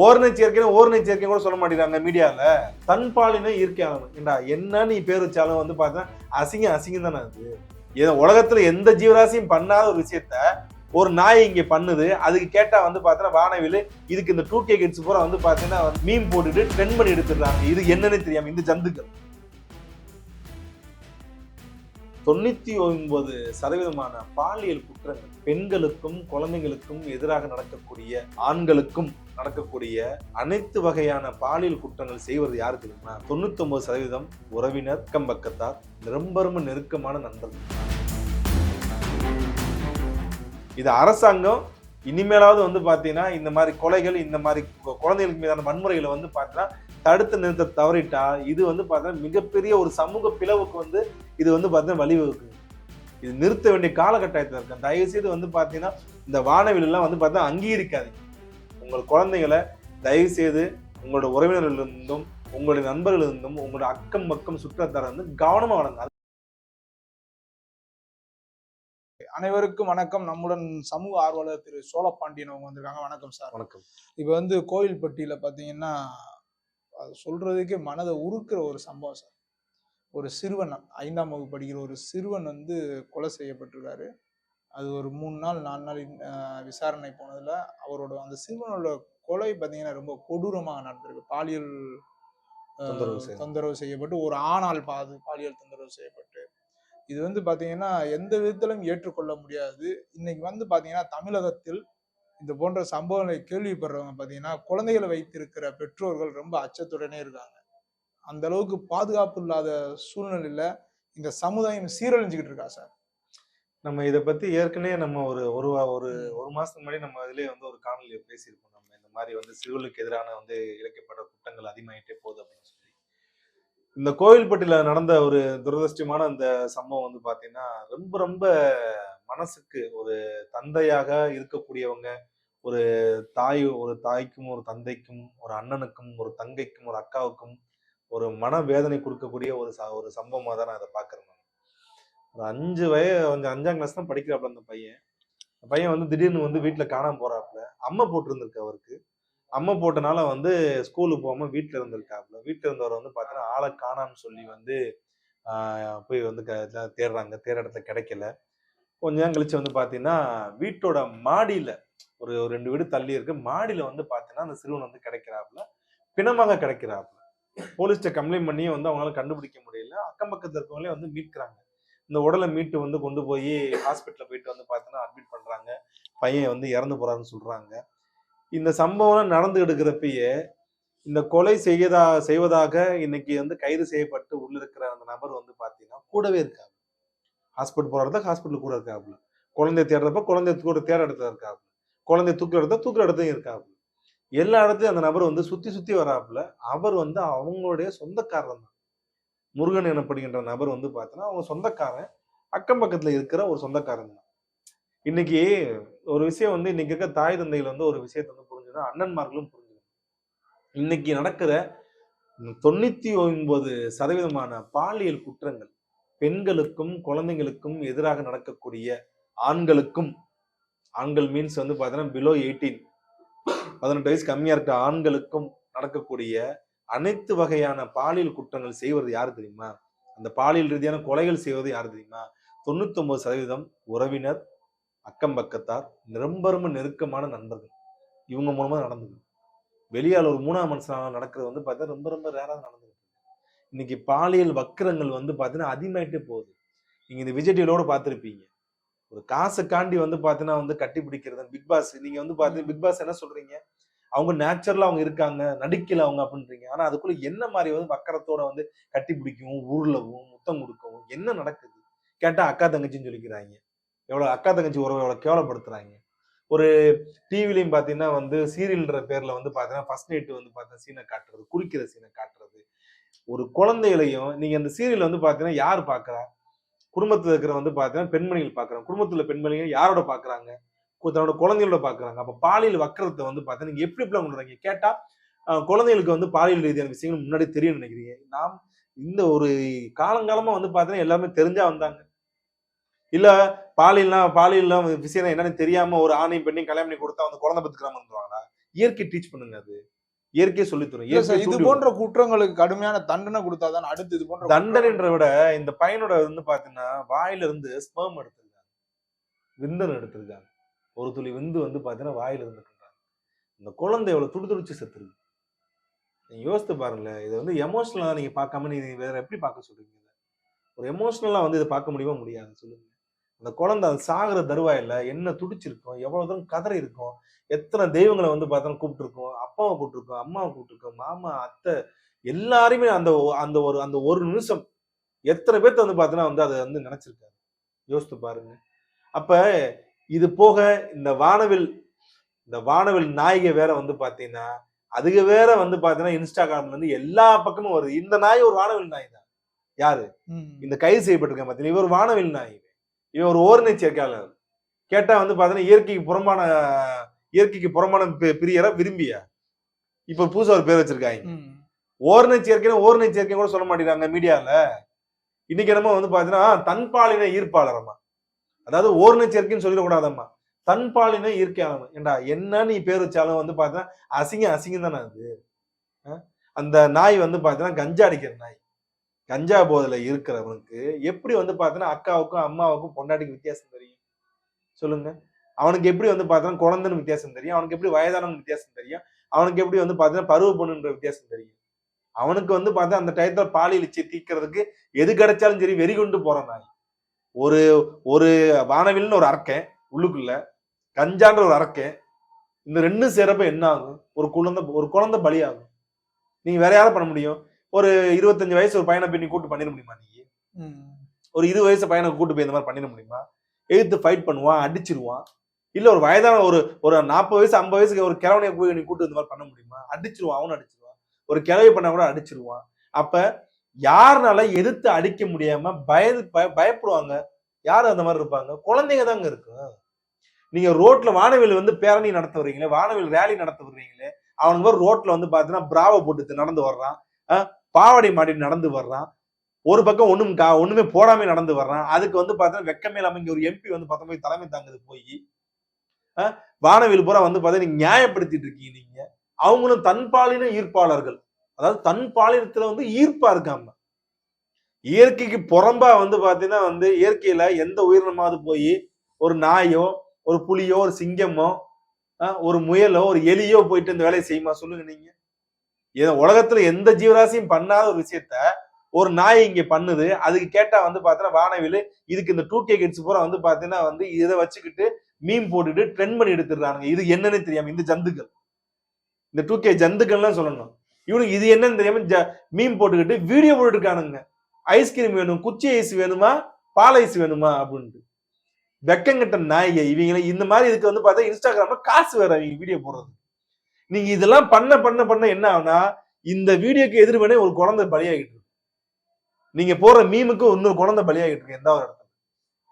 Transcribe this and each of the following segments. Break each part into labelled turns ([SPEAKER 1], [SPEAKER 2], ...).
[SPEAKER 1] ஓரணை சேர்க்கைன்னு ஓரணை சேர்க்கை கூட சொல்ல மாட்டேங்கிறாங்க மீடியாவில் தன்பாலின இயற்கையாளன் ஏண்டா என்ன நீ பேர் வச்சாலும் வந்து பார்த்தா அசிங்கம் அசிங்கம் தானே அது? ஏதோ உலகத்துல எந்த ஜீவராசியும் பண்ணாத ஒரு விஷயத்த ஒரு நாய் இங்க பண்ணுது. அதுக்கு கேட்டா வந்து பார்த்தா வானவில் இதுக்கு இந்த டூ கே கிட்ஸ் பூரா வந்து பார்த்தீங்கன்னா மீன் போட்டுட்டு ட்ரெண்ட் பண்ணி எடுத்துடுறாங்க. இது என்னன்னு தெரியாம இந்த ஜந்துக்கள். தொண்ணூத்தி ஒன்பது சதவீதமான பாலியல் குற்றங்கள் பெண்களுக்கும் குழந்தைகளுக்கும் எதிராக நடக்கக்கூடிய ஆண்களுக்கும் நடக்கக்கூடிய அனைத்து வகையான பாலியல் குற்றங்கள் செய்வது யாரு தெரியுமா? தொண்ணூத்தி ஒன்பது சதவீதம் உறவினர் கம்பக்கத்தார். ரொம்ப ரொம்ப நெருக்கமான நண்பர்கள். இது அரசாங்கம். இனிமேலாவது வந்து பார்த்தீங்கன்னா இந்த மாதிரி கொலைகள் இந்த மாதிரி குழந்தைகளுக்கு மீதான வன்முறைகளை வந்து பார்த்தீங்கன்னா தடுத்து நிறுத்த தவறிட்டா இது வந்து பார்த்தீங்கன்னா மிகப்பெரிய ஒரு சமூக பிளவுக்கு வந்து இது வந்து பார்த்தீங்கன்னா வழிவகுக்குது. இது நிறுத்த வேண்டிய காலகட்டாயத்தில் இருக்கு தயவு செய்து வந்து பார்த்தீங்கன்னா இந்த வானவில் எல்லாம் வந்து பார்த்தா அங்கீகரிக்காதீங்க. உங்கள் குழந்தைகளை தயவு செய்து உங்களோட உறவினர்களிருந்தும் உங்களுடைய நண்பர்களிருந்தும் உங்களோட அக்கம் பக்கம் சுற்றத்தார வந்து கவனமா வளங்க
[SPEAKER 2] அனைவருக்கும் வணக்கம். நம்முடன் சமூக ஆர்வலர் திரு சோழப்பாண்டியன் அவங்க வந்திருக்காங்க. வணக்கம் சார்.
[SPEAKER 1] வணக்கம்.
[SPEAKER 2] இப்போ வந்து கோயில்பட்டியில பாத்தீங்கன்னா அது சொல்றதுக்கே மனதை உருக்குற ஒரு சம்பவம் சார். ஒரு சிறுவன் ஐந்தாம் வகுப்பு படிக்கிற ஒரு சிறுவன் வந்து கொலை செய்யப்பட்டிருக்காரு. அது ஒரு மூணு நாள் நாலு நாள் விசாரணை போனதுல அவரோட அந்த சிறுவனோட கொலை பாத்தீங்கன்னா ரொம்ப கொடூரமாக நடந்திருக்கு. பாலியல்
[SPEAKER 1] தொந்தரவு
[SPEAKER 2] செய்யப்பட்டு ஒரு ஆணால் பாது பாலியல் தொந்தரவு செய்யப்பட்டு. இது வந்து பாத்தீங்கன்னா எந்த விதத்திலும் ஏற்றுக்கொள்ள முடியாது. இன்னைக்கு வந்து பாத்தீங்கன்னா தமிழகத்தில் இந்த போன்ற சம்பவங்களை கேள்விப்படுறவங்க பாத்தீங்கன்னா குழந்தைகளை வைத்திருக்கிற பெற்றோர்கள் ரொம்ப அச்சத்துடனே இருக்காங்க. அந்த அளவுக்கு பாதுகாப்பு இல்லாத சூழ்நிலையில இந்த சமுதாயம் சீரழிஞ்சுக்கிட்டு இருக்கா சார்?
[SPEAKER 1] நம்ம இதை பத்தி ஏற்கனவே நம்ம ஒரு ஒரு ஒரு ஒரு மாசத்துக்கு முன்னாடி நம்ம அதுலயே வந்து ஒரு காணொலியை பேசியிருக்கோம் நம்ம இந்த மாதிரி வந்து சிறுவர்களுக்கு எதிரான வந்து இழைக்கப்படுற குற்றங்கள் அதிகமாயிட்டே போகுது அப்படின்னு சொல்லி. இந்த கோவில்பட்டியில நடந்த ஒரு துரதிருஷ்டமான அந்த சம்பவம் வந்து பாத்தீங்கன்னா ரொம்ப ரொம்ப மனசுக்கு ஒரு தந்தையாக இருக்கக்கூடியவங்க ஒரு தாய் ஒரு தாய்க்கும் ஒரு தந்தைக்கும் ஒரு அண்ணனுக்கும் ஒரு தங்கைக்கும் ஒரு அக்காவுக்கும் ஒரு மன வேதனை கொடுக்கக்கூடிய ஒரு ச- ஒரு சம்பவமாக தான் நான் அதை பார்க்குறேன் ஒரு அஞ்சு வய கொஞ்சம் அஞ்சாம் கிளாஸ் தான் படிக்கிறாப்புல அந்த பையன். பையன் வந்து திடீர்னு வந்து வீட்டில் காணாம போறாப்புல. அம்மா போட்டிருந்திருக்கு அவருக்கு. அம்மா போட்டனால வந்து ஸ்கூலுக்கு போகாமல் வீட்டில் இருந்திருக்காப்புல. வீட்டில் இருந்தவர் வந்து பார்த்தீங்கன்னா ஆளை காணான்னு சொல்லி வந்து போய் வந்து க- தேடுறாங்க. தேர் இடத்துல கிடைக்கல. கொஞ்ச நேரம் கழிச்சு வந்து பாத்தீங்கன்னா வீட்டோட மாடியில ஒரு ஒரு ரெண்டு வீடு தள்ளி இருக்கு. மாடியில வந்து பாத்தீங்கன்னா அந்த சிறுவன் வந்து கிடைக்கிறாப்புல. பிணமாக கிடைக்கிறாப்புல. போலீஸ்கிட்ட கம்ப்ளைண்ட் பண்ணி வந்து அவங்களால கண்டுபிடிக்க முடியல. அக்கம் பக்கத்துல இருக்கவங்களே வந்து மீட்கிறாங்க. இந்த உடலை மீட்டு வந்து கொண்டு போய் ஹாஸ்பிட்டலில் போயிட்டு வந்து பார்த்தீங்கன்னா அட்மிட் பண்றாங்க. பையன் வந்து இறந்து போறாருன்னு சொல்றாங்க. இந்த சம்பவம் நடந்து எடுக்கிறப்பயே இந்த கொலை செய்யதா செய்வதாக இன்னைக்கு வந்து கைது செய்யப்பட்டு உள்ள இருக்கிற அந்த நபர் வந்து பாத்தீங்கன்னா கூடவே இருக்காங்க ஹாஸ்பிட்டல் போகிற இடத்துல ஹாஸ்பிட்டல் கூட இருக்காப்புல. குழந்தைய தேடுறப்ப குழந்தைய கூட தேட இடத்துல இருக்காப்புல. குழந்தைய தூக்குற இடத்துல தூக்குற இடத்தையும் இருக்காப்புல. எல்லா இடத்தையும் அந்த நபர் வந்து சுத்தி சுத்தி வராப்புல. அவர் வந்து அவங்களுடைய சொந்தக்காரன் தான். முருகன் எனப்படுகின்ற நபர் வந்து பார்த்தோன்னா அவங்க சொந்தக்காரன். அக்கம் பக்கத்துல இருக்கிற ஒரு சொந்தக்காரன் தான். இன்னைக்கு ஒரு விஷயம் வந்து இன்னைக்கு இருக்க தாய் தந்தைகள் வந்து ஒரு விஷயத்தை வந்து புரிஞ்சுன்னா அண்ணன்மார்களும் புரிஞ்சுக்கணும். இன்னைக்கு நடக்கிற தொண்ணூத்தி ஒன்பது சதவீதமான பாலியல் குற்றங்கள் பெண்களுக்கும் குழந்தைங்களுக்கும் எதிராக நடக்கக்கூடிய ஆண்களுக்கும் ஆண்கள் மீன்ஸ் வந்து பார்த்தீங்கன்னா பிலோ எயிட்டீன் பதினெட்டு வயசு கம்மியா இருக்க ஆண்களுக்கும் நடக்கக்கூடிய அனைத்து வகையான பாலியல் குற்றங்கள் செய்வது யார் தெரியுமா? அந்த பாலியல் ரீதியான கொலைகள் செய்வது யார் தெரியுமா? தொண்ணூத்தொம்பது சதவீதம் உறவினர் அக்கம் பக்கத்தார் ரொம்ப ரொம்ப நெருக்கமான நண்பர்கள். இவங்க மூலமா நடந்தது. வெளியால் ஒரு மூணாம் மனுஷனால நடக்கிறது வந்து பார்த்தா ரொம்ப ரொம்ப ரேராக நடந்தது. இன்னைக்கு பாலியல் வக்கிரங்கள் வந்து பார்த்தீங்கன்னா அதிகமாயிட்டே போகுது. நீங்க இந்த விஜய் டிவிலோட பார்த்துருப்பீங்க ஒரு காசுக்காண்டி வந்து பார்த்தீங்கன்னா வந்து கட்டி பிடிக்கிறது பிக் பாஸ். நீங்க வந்து பார்த்து பிக் பாஸ் என்ன சொல்றீங்க? அவங்க நேச்சுரலா அவங்க இருக்காங்க நடிக்கல அவங்க அப்படின்றீங்க. ஆனா அதுக்குள்ள என்ன மாதிரி வந்து வக்கரத்தோட வந்து கட்டி பிடிக்கவும் ஊர்லவும் முத்தம் கொடுக்கவும் என்ன நடக்குது? கேட்டா அக்கா தங்கச்சின்னு சொல்லிக்கிறாங்க. எவ்வளவு அக்கா தங்கச்சி உறவை எவ்வளவு கேவலப்படுத்துறாங்க. ஒரு டிவிலையும் பாத்தீங்கன்னா வந்து சீரியல்ன்ற பேர்ல வந்து பாத்தீங்கன்னா ஃபர்ஸ்ட் நைட் வந்து பார்த்தீங்கன்னா சீனை காட்டுறது குளிக்கிற சீனை காட்டுறது ஒரு குழந்தைகளையும் நீங்க அந்த சீரியல் வந்து பாத்தீங்கன்னா யார் பாக்குறா? குடும்பத்துல இருக்கிற வந்து பாத்தீங்கன்னா பெண்மணிகள் பாக்குறாங்க. குடும்பத்துல பெண்மணிகள் யாரோட பாக்குறாங்க? தன்னோட குழந்தைகளோட பாக்குறாங்க. அப்ப பாலியல் வக்கரத்தை வந்து பார்த்தா நீங்க எப்படி எப்படி கொண்டு கேட்டா குழந்தைகளுக்கு வந்து பாலியல் ரீதியான விஷயங்கள் முன்னாடி தெரியும் நினைக்கிறீங்க. நாம் இந்த ஒரு காலங்காலமா வந்து பாத்தீங்கன்னா எல்லாமே தெரிஞ்சா வந்தாங்க. இல்ல பாலியல்லாம் பாலியல்லாம் விஷயம் என்னன்னு தெரியாம ஒரு ஆணையும் பெண்ணையும் கல்யாணம் பண்ணி கொடுத்தா வந்து குழந்தை பத்துக்கிறாம இருந்துருவாங்களா இயற்கை டீச் பண்ணுங்க அது. இயற்கை
[SPEAKER 2] இது
[SPEAKER 1] தூண்டி
[SPEAKER 2] போன்ற குற்றங்களுக்கு கடுமையான தண்டனை கொடுத்தாதான் அடுத்து இது போன்ற
[SPEAKER 1] தண்டனைன்ற விட இந்த பையனோட வந்து பாத்தீங்கன்னா வாயில இருந்து ஸ்பெர்ம் எடுத்திருக்காங்க. விந்தன் எடுத்திருக்காங்க. ஒரு துளி விந்து வந்து பாத்தீங்கன்னா வாயில இருந்துருக்காங்க இந்த குழந்தை எவ்வளவு துடிதுடிச்சு செத்துருக்கு. நீங்க யோசித்து பாருங்களேன் இதை வந்து எமோஷனலா நீங்க பார்க்காம நீங்க வேற எப்படி பார்க்க சொல்றீங்க இதை? ஒரு எமோஷனலா வந்து இதை பார்க்க முடியுமா? முடியாது. சொல்லுங்க. அந்த குழந்தை அது சாகுற தருவாயில என்ன துடிச்சிருக்கும் எவ்வளவு தூரம் கதறி இருக்கும் எத்தனை தெய்வங்களை வந்து பார்த்தோன்னா கூப்பிட்டுருக்கோம் அப்பாவை கூப்பிட்டுருக்கோம் அம்மாவை கூப்பிட்டுருக்கோம் மாமா அத்தை எல்லாரையுமே அந்த அந்த ஒரு அந்த ஒரு நிமிஷம் எத்தனை பேர்த்த வந்து பார்த்தோன்னா வந்து அதை வந்து நினைச்சிருக்காரு. யோசித்து பாருங்க. அப்ப இது போக இந்த வானவில் இந்த வானவில் நாய்க வேற வந்து பாத்தீங்கன்னா அதுக வேற வந்து பாத்தீங்கன்னா இன்ஸ்டாகிராம்ல இருந்து எல்லா பக்கமும் வருது. இந்த நாய் ஒரு வானவில் நாய் தான். யாரு. இந்த கைது செய்யப்பட்டிருக்க பார்த்தீங்கன்னா இவர் வானவில் நாய். இவன் ஒரு ஓரணை சேர்க்கையாளர் கேட்டா வந்து பாத்தீங்கன்னா இயற்கைக்கு புறம்பான இயற்கைக்கு புறம்பான பிரியரா விரும்பியா. இப்ப புதுசா ஒரு பேர் வச்சிருக்காங்க. ஓரணை சேர்க்கைன்னு ஓரணை சேர்க்கை கூட சொல்ல மாட்டேங்கிறாங்க மீடியால. இன்னைக்கு என்னமோ வந்து பாத்தீங்கன்னா தன்பாலின ஈர்ப்பாளரம்மா. அதாவது ஓரணை சேர்க்கைன்னு சொல்லிடக்கூடாதம்மா. தன்பாலின ஈர்க்கையாளர் ஏண்டா என்ன நீ பேர் வச்சாலும் வந்து பாத்தீங்கன்னா அசிங்கம் அசிங்கம் தானே அது? அந்த நாய் வந்து பாத்தீங்கன்னா கஞ்சா அடிக்கிற நாய். கஞ்சா போதில் இருக்கிறவனுக்கு எப்படி வந்து பார்த்தோன்னா அக்காவுக்கும் அம்மாவுக்கும் பொண்டாட்டிக்கு வித்தியாசம் தெரியும்? சொல்லுங்க. அவனுக்கு எப்படி வந்து பாத்தீங்கன்னா குழந்தைன்னு வித்தியாசம் தெரியும். அவனுக்கு எப்படி வயதானவன் வித்தியாசம் தெரியும். அவனுக்கு எப்படி வந்து பார்த்தீங்கன்னா பருவ பொண்ணுன்ற வித்தியாசம் தெரியும். அவனுக்கு வந்து பார்த்தா அந்த டயத்தில் பாலியல் இச்சை தீக்கிறதுக்கு எது கிடைச்சாலும் சரி வெறி கொண்டு போறான் ஒரு ஒரு வானவில்னு ஒரு அரக்கன் உள்ளுக்குள்ள கஞ்சான்ற ஒரு அரக்கன் இந்த ரெண்டும் சேரப்ப என்ன ஆகும்? ஒரு குழந்தை ஒரு குழந்தை பலியாகும். நீங்க வேற யாரும் பண்ண முடியும்? ஒரு இருபத்தஞ்சு வயசு ஒரு பையனை போய் நீ கூட்டு பண்ணிட முடியுமா நீ. ஒரு இருபது வயசு பையனை கூட்டு போய் இந்த மாதிரி பண்ணிட முடியுமா? எதிர்த்து ஃபைட் பண்ணுவான் அடிச்சிருவான். இல்ல ஒரு வயதான ஒரு ஒரு நாற்பது வயசு ஐம்பது வயசுக்கு ஒரு கிழவனைய போய் நீ கூட்டு இந்த மாதிரி பண்ண முடியுமா? அடிச்சிருவான் அவனும் அடிச்சிருவான். ஒரு கிழவி பண்ணா கூட அடிச்சிருவான். அப்ப யாருனால எதிர்த்து அடிக்க முடியாம பயந்து பய- பயப்படுவாங்க? யாரு அந்த மாதிரி இருப்பாங்க? குழந்தைங்க தாங்க இருக்கும் நீங்க ரோட்ல வானவில் வந்து பேரணி நடத்த வர்றீங்களே வானவில் ரேலி நடத்த வர்றீங்களே அவனுக்கு மாதிரி ரோட்ல வந்து பாத்தீங்கன்னா பிராவ போட்டு நடந்து வர்றான். பாவாடை மாட்டி நடந்து வர்றான். ஒரு பக்கம் ஒன்றும் கா ஒண்ணுமே போடாம நடந்து வர்றான். அதுக்கு வந்து பார்த்தீங்கன்னா வெக்கமே இல்லாம ஒரு எம்பி வந்து பார்த்தா போய் தலைமை தாங்குது போய். வானவில் பூரா வந்து பார்த்தா நீங்க நியாயப்படுத்திட்டு இருக்கீங்க நீங்க. அவங்களும் தன்பாலின ஈர்ப்பாளர்கள். அதாவது தன் பாலினத்தில் வந்து ஈர்ப்பா இருக்காம. இயற்கைக்கு புறம்பா வந்து பார்த்தீங்கன்னா வந்து இயற்கையில எந்த உயிரினமாவது போய் ஒரு நாயோ ஒரு புலியோ ஒரு சிங்கமோ ஒரு முயலோ ஒரு எலியோ போயிட்டு இந்த வேலையை செய்யுமா சொல்லுங்க நீங்க. உலகத்துல எந்த ஜீவராசியும் பண்ணாத ஒரு விஷயத்த ஒரு நாய் இங்க பண்ணுது. அதுக்கு கேட்டா வந்து பாத்தீங்கன்னா வானவில் இதுக்கு இந்த டூ கே கிட்ஸ் பூரா வந்து பாத்தீங்கன்னா வந்து இதை வச்சுக்கிட்டு மீன் போட்டுட்டு ட்ரெண்ட் பண்ணி எடுத்துடுறானுங்க. இது என்னன்னு தெரியாம இந்த ஜந்துக்கள். இந்த டூ கே ஜந்துக்கள்லாம் சொல்லணும். இவனுக்கு இது என்னன்னு தெரியாம ஜ- மீன் போட்டுக்கிட்டு வீடியோ போட்டுட்டு இருக்கானுங்க ஐஸ்கிரீம் வேணும் குச்சி ஐஸ் வேணுமா பால் ஐஸ் வேணுமா அப்படின்ட்டு. வெக்கங்கிட்ட நாய்க இவங்களை இந்த மாதிரி இதுக்கு வந்து பார்த்தா இன்ஸ்டாகிராம்ல காசு வேற அவங்க வீடியோ போடுறது. நீங்க இதெல்லாம் பண்ண பண்ண பண்ண என்ன ஆகுனா இந்த வீடியோக்கு எதிர்வனே ஒரு குழந்தை பலியாகிட்டு இருக்கு. நீங்க போற மீமுக்கு இன்னொரு குழந்தை பலியாகிட்டு இருக்கு எந்த ஒரு இடத்துல.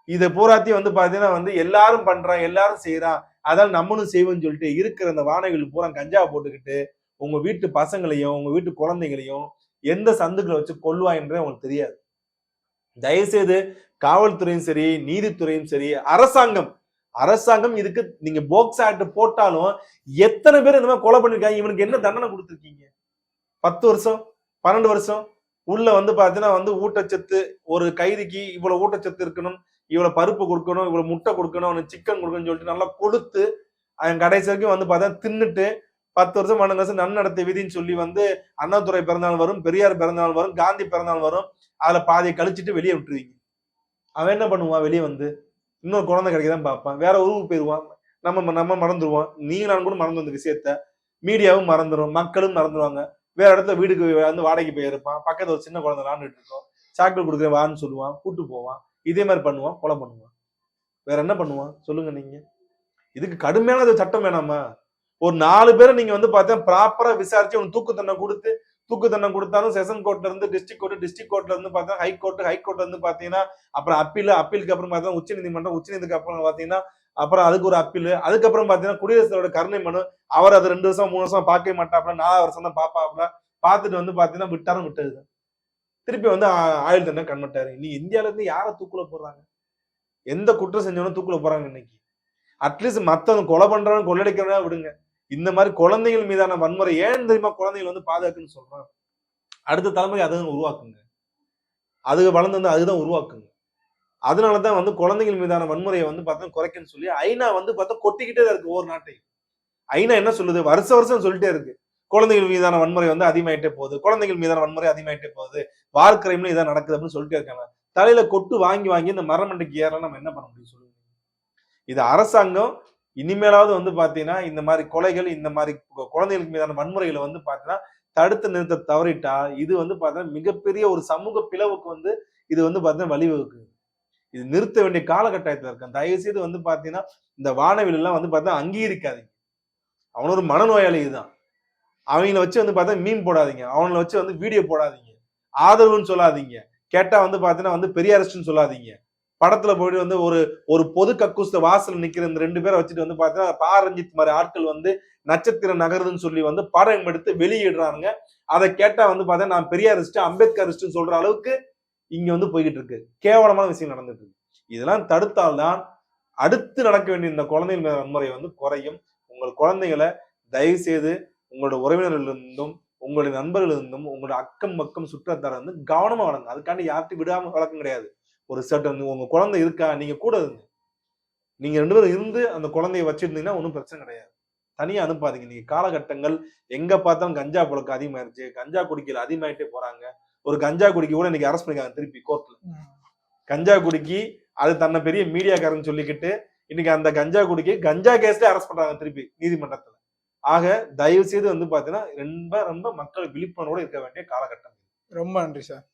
[SPEAKER 1] இதை பூராத்தையும் வந்து பாத்தீங்கன்னா வந்து எல்லாரும் பண்றான் எல்லாரும் செய்யறான் அதால் நம்மளும் செய்வோம்னு சொல்லிட்டு இருக்கிற அந்த வானவில் பூரா கஞ்சா போட்டுக்கிட்டு உங்க வீட்டு பசங்களையும் உங்க வீட்டு குழந்தைகளையும் எந்த சந்துக்களை வச்சு கொள்வாங்கன்றே உங்களுக்கு தெரியாது. தயவுசெய்து காவல்துறையும் சரி நீதித்துறையும் சரி அரசாங்கம் அரசாங்கம் இதுக்கு நீங்க போக்ஸ் ஆக்ட் போட்டாலும் எத்தனை பேர் இந்த மாதிரி கொலை பண்ணிருக்காங்க? இவனுக்கு என்ன தண்டனை கொடுத்துருக்கீங்க? பத்து வருஷம் பன்னெண்டு வருஷம் உள்ள வந்து பாத்தீங்கன்னா வந்து ஊட்டச்சத்து ஒரு கைதிக்கு இவ்வளவு ஊட்டச்சத்து இருக்கணும் இவ்வளவு பருப்பு கொடுக்கணும் இவ்வளவு முட்டை கொடுக்கணும் அவனுக்கு சிக்கன் கொடுக்கணும்னு சொல்லிட்டு நல்லா கொடுத்து அவன் கடைசி வரைக்கும் வந்து பார்த்தா தின்னுட்டு பத்து வருஷம் பன்னெண்டு வருஷம் நன்னடத்தை விதின்னு சொல்லி வந்து அண்ணாதுரை பிறந்தநாள் வரும் பெரியார் பிறந்தநாள் வரும் காந்தி பிறந்தநாள் வரும் அதுல பாதியை கழிச்சிட்டு வெளியே விட்டுருவீங்க. அவன் என்ன பண்ணுவான்? வெளியே வந்து இன்னொரு குழந்தை கிடைக்கதான் பார்ப்பான். வேற ஊருக்கு போயிடுவான் நம்ம நம்ம மறந்துடுவோம் நீ நான் கூட மறந்து வந்த விஷயத்த மீடியாவும் மறந்துடும் மக்களும் மறந்துடுவாங்க வேற இடத்துல வீட்டுக்கு வந்து வாடகைக்கு போயிருப்பான் பக்கத்துல ஒரு சின்ன குழந்தை விளாண்டுட்டு இருக்கோம். சாக்லேட் கொடுக்குறேன் வான்னு சொல்லுவான். கூட்டு போவான். இதே மாதிரி பண்ணுவான் கொலை பண்ணுவான். வேற என்ன பண்ணுவான்? சொல்லுங்க நீங்க. இதுக்கு கடுமையான சட்டம் வேணாமா? ஒரு நாலு பேரை நீங்க வந்து பார்த்தா ப்ராப்பரா விசாரிச்சு அவன் தூக்கு தண்டனை கொடுத்து தூக்கு தண்டனை கொடுத்தாலும் செஷன் கோர்ட்ல இருந்து டிஸ்ட்ரிக் கோர்ட் டிஸ்ட்ரிக் கோர்ட்ல இருந்து பார்த்தா ஹை கோர்ட் ஹை கோர்ட்ல இருந்து பாத்தீங்கன்னா அப்புறம் அப்பீல் அப்பீலுக்கு அப்புறம் பார்த்தா உச்ச நீதிமன்றம் உச்ச நீதிக்கு அப்புறம் பாத்தீங்கன்னா அப்புறம் அதுக்கு ஒரு அப்பீல் அதுக்கப்புறம் பாத்தீங்கன்னா குடியரசோட கருணை மனு அவர் அது ரெண்டு வருஷம் மூணு வருஷம் பார்க்க மாட்டாப்ல நாலாவது வருஷம் தான் பாப்பாப்ல பார்த்துட்டு வந்து பாத்தீங்கன்னா விட்டாரும் விட்டது திருப்பி வந்து ஆ- ஆயுள் தண்டனை கண்மட்டாரு. நீ இந்தியால இருந்து யாரை தூக்குல போடுறாங்க? எந்த குற்றம் செஞ்சவனும் தூக்குல போறாங்க இன்னைக்கு? அட்லீஸ்ட் மத்தவங்க கொலை பண்றவன் கொள்ளடிக்கிறவனா விடுங்க. இந்த மாதிரி குழந்தைகள் மீதான வன்முறை ஏன் தெரியுமா? குழந்தைகள் வந்து பாதுகாக்குன்னு சொல்றாங்க. அடுத்த தலைமுறை அதுதான் உருவாக்குங்க. அது வளர்ந்து வந்து அதுதான் உருவாக்குங்க. அதனால தான் வந்து குழந்தைகள் மீதான வன்முறையை வந்து பார்த்தா குறைக்கன்னு சொல்லி ஐநா வந்து பார்த்தா கொட்டிக்கிட்டே தான் இருக்கு ஒவ்வொரு நாட்டையும். ஐநா என்ன சொல்லுது? வருஷ வருஷம் சொல்லிட்டே இருக்கு. குழந்தைகள் மீதான வன்முறை வந்து அதிகமாயிட்டே போகுது. குழந்தைகள் மீதான வன்முறை அதிகமாயிட்டே போகுது. வார் கிரைம்ல இதான் நடக்குது அப்படின்னு சொல்லிட்டே இருக்காங்க. தலையில கொட்டு வாங்கி வாங்கி இந்த மரமண்டைக்கு ஏறலாம் நம்ம என்ன பண்ண முடியும் சொல்லுங்க. இது அரசாங்கம் இனிமேலாவது வந்து பாத்தீங்கன்னா இந்த மாதிரி கொலைகள் இந்த மாதிரி குழந்தைகளுக்கு மீதான வன்முறைகளை வந்து பாத்தீங்கன்னா தடுத்து நிறுத்த தவறிட்டா இது வந்து பாத்தீங்கன்னா மிகப்பெரிய ஒரு சமூக பிளவுக்கு வந்து இது வந்து பாத்தீங்கன்னா வழிவகுக்கு இது நிறுத்த வேண்டிய காலகட்டாயத்தில் இருக்கு தயவு செய்து வந்து பாத்தீங்கன்னா இந்த வானவில் வந்து பார்த்தா அங்கீகரிக்காதீங்க. அவன் ஒரு மனநோயாளி இதுதான். அவங்கள வச்சு வந்து பார்த்தா மீன் போடாதீங்க. அவங்கள வச்சு வந்து வீடியோ போடாதீங்க. ஆதரவுன்னு சொல்லாதீங்க. கேட்டா வந்து பாத்தீங்கன்னா வந்து பெரிய அரசுன்னு சொல்லாதீங்க. படத்துல போயிட்டு வந்து ஒரு ஒரு பொது கக்கூச வாசல் நிக்கிற இந்த ரெண்டு பேரை வச்சுட்டு வந்து பாத்தீங்கன்னா பாரஞ்சித் மாதிரி ஆட்கள் வந்து நட்சத்திர நகருதுன்னு சொல்லி வந்து படம் எடுத்து வெளியிடுறாங்க அதை கேட்டா வந்து பார்த்தா நான் பெரியாரிஸ்ட் அம்பேத்கரிஸ்ட் சொல்ற அளவுக்கு இங்க வந்து போய்கிட்டு இருக்கு. கேவலமான விஷயம் நடந்துட்டு இருக்கு. இதெல்லாம் தடுத்தால்தான் அடுத்து நடக்க வேண்டிய இந்த குழந்தைகள் மீதான வன்முறை வந்து குறையும். உங்கள் குழந்தைகளை தயவு செய்து உங்களோட உறவினர்களிருந்தும் உங்களுடைய நண்பர்களிருந்தும் உங்களோட அக்கம் பக்கம் சுற்றத்தார வந்து கவனமா வளருங்க. அதுக்காண்டி யார்கிட்டையும் விடாம வழக்கம் கிடையாது. ஒரு சட்டம் உங்க குழந்தை இருக்கா? நீங்க கூட இருங்க நீங்க ரெண்டு பேரும் இருந்து அந்த குழந்தைய வச்சிருந்தீங்கன்னா ஒன்றும் பிரச்சனை கிடையாது. தனியா அனுப்பாதீங்க. நீங்க காலகட்டங்கள் எங்க பார்த்தாலும் கஞ்சா புழக்கம் அதிகமாயிருச்சு. கஞ்சா குடிக்கல அதிகமாயிட்டே போறாங்க. ஒரு கஞ்சா குடிக்க கூட இன்னைக்கு அரெஸ்ட் பண்ணிருக்காங்க திருப்பி கோர்ட்ல கஞ்சா குடிக்கி அது தன்னை பெரிய மீடியாக்காரன் சொல்லிக்கிட்டு இன்னைக்கு அந்த கஞ்சா குடிக்கி கஞ்சா கேஸ்ல அரெஸ்ட் பண்றாங்க திருப்பி நீதிமன்றத்துல. ஆக தயவு செய்து வந்து பாத்தீங்கன்னா ரொம்ப ரொம்ப மக்கள் விழிப்புணர்வோட இருக்க வேண்டிய காலகட்டம்
[SPEAKER 2] ரொம்ப நன்றி சார்.